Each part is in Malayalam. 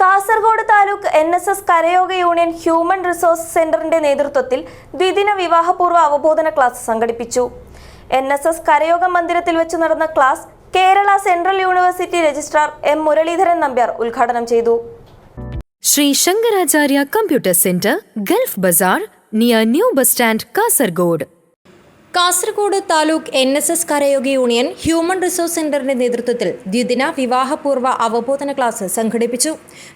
Kasaragod taluk N S S Karayoga union human resource സെന്ററിന്റെ നേതൃത്വത്തിൽ ദ്വിദിന വിവാഹപൂർവ അവബോധന ക്ലാസ് സംഘടിപ്പിച്ചു. എൻ എസ് എസ് കരയോഗ മന്ദിരത്തിൽ വെച്ച് നടന്ന class Kerala central university registrar M Muraleedharan Nambiar ഉദ്ഘാടനം ചെയ്തു. Sri Shankaracharya computer centre gulf bazaar near new bus stand Kasaragod. Kasaragod taluk N S S Karayoga union human resource സെന്ററിന്റെ നേതൃത്വത്തിൽ ദ്വിദിന വിവാഹപൂർവ അവബോധന ക്ലാസ് സംഘടിപ്പിച്ചു.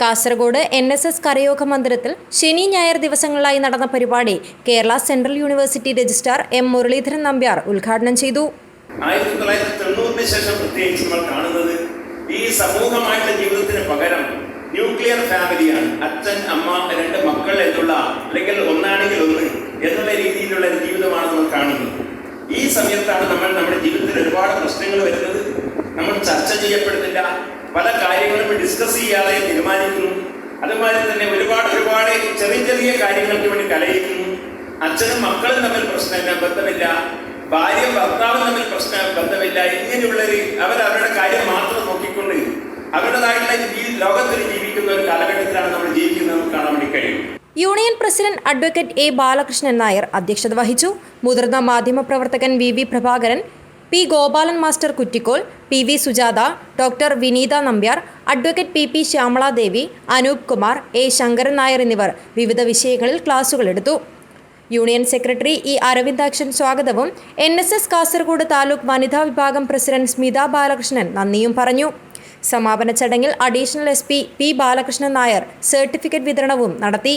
Kasaragod N S S Karayoga മന്ദിരത്തിൽ ശനി ഞായർ ദിവസങ്ങളിലായി നടന്ന പരിപാടി Kerala central university registrar M Muraleedharan Nambiar ഉദ്ഘാടനം ചെയ്തു. ശേഷം കാണുന്നത് ഈ ജീവിതത്തിന് പകരം ന്യൂക്ലിയർ ഫാമിലിയാണ്. അച്ഛൻ അമ്മ രണ്ട് മക്കൾ എന്നുള്ള അല്ലെങ്കിൽ ഒന്നാണെങ്കിൽ ഒന്ന് എന്നുള്ള രീതിയിലുള്ള ഒരു ജീവിതമാണ് നമ്മൾ കാണുന്നത് ഈ സമയത്താണ് നമ്മൾ നമ്മുടെ ജീവിതത്തിൽ ഒരുപാട് പ്രശ്നങ്ങൾ വരുന്നത്. നമ്മൾ ചർച്ച ചെയ്യപ്പെടുന്നില്ല. പല കാര്യങ്ങളും ഡിസ്കസ് ചെയ്യാതെ തീരുമാനിക്കുന്നു. അതുമാതിരി തന്നെ ഒരുപാട് ഒരുപാട് ചെറിയ ചെറിയ കാര്യങ്ങൾക്ക് വേണ്ടി കലയിക്കുന്നു. അച്ഛനും മക്കളും തമ്മിൽ പ്രശ്നമില്ല ബന്ധമില്ല. ഭാര്യ ഭർത്താവും തമ്മിൽ പ്രശ്ന ബന്ധമില്ല. ഇങ്ങനെയുള്ളൊരു അവർ അവരുടെ കാര്യം മാത്രം നോക്കിക്കൊണ്ട് അവരുടേതായിട്ടുള്ള ലോകത്തിൽ ജീവിക്കുന്ന ഒരു കാലഘട്ടത്തിലാണ് നമ്മൾ ജീവിക്കുന്നത്. നമുക്ക് കാണാൻ union president advocate A Balakrishnan Nair അധ്യക്ഷത വഹിച്ചു. മുതിർന്ന മാധ്യമപ്രവർത്തകൻ V V Prabhakaran P Gopalan master Kuttikol P V Sujatha doctor Vineetha Nambiar advocate P P Shyamaladevi Anoop Kumar A Sankaran Nair എന്നിവർ വിവിധ വിഷയങ്ങളിൽ ക്ലാസുകൾ എടുത്തു. യൂണിയൻ സെക്രട്ടറി ഇ അരവിന്ദാക്ഷൻ സ്വാഗതവും N S S Kasaragod taluk വനിതാ വിഭാഗം പ്രസിഡന്റ് സ്മിത ബാലകൃഷ്ണൻ നന്ദിയും പറഞ്ഞു. സമാപന ചടങ്ങിൽ additional S P P Balakrishnan Nair certificate വിതരണവും നടത്തി.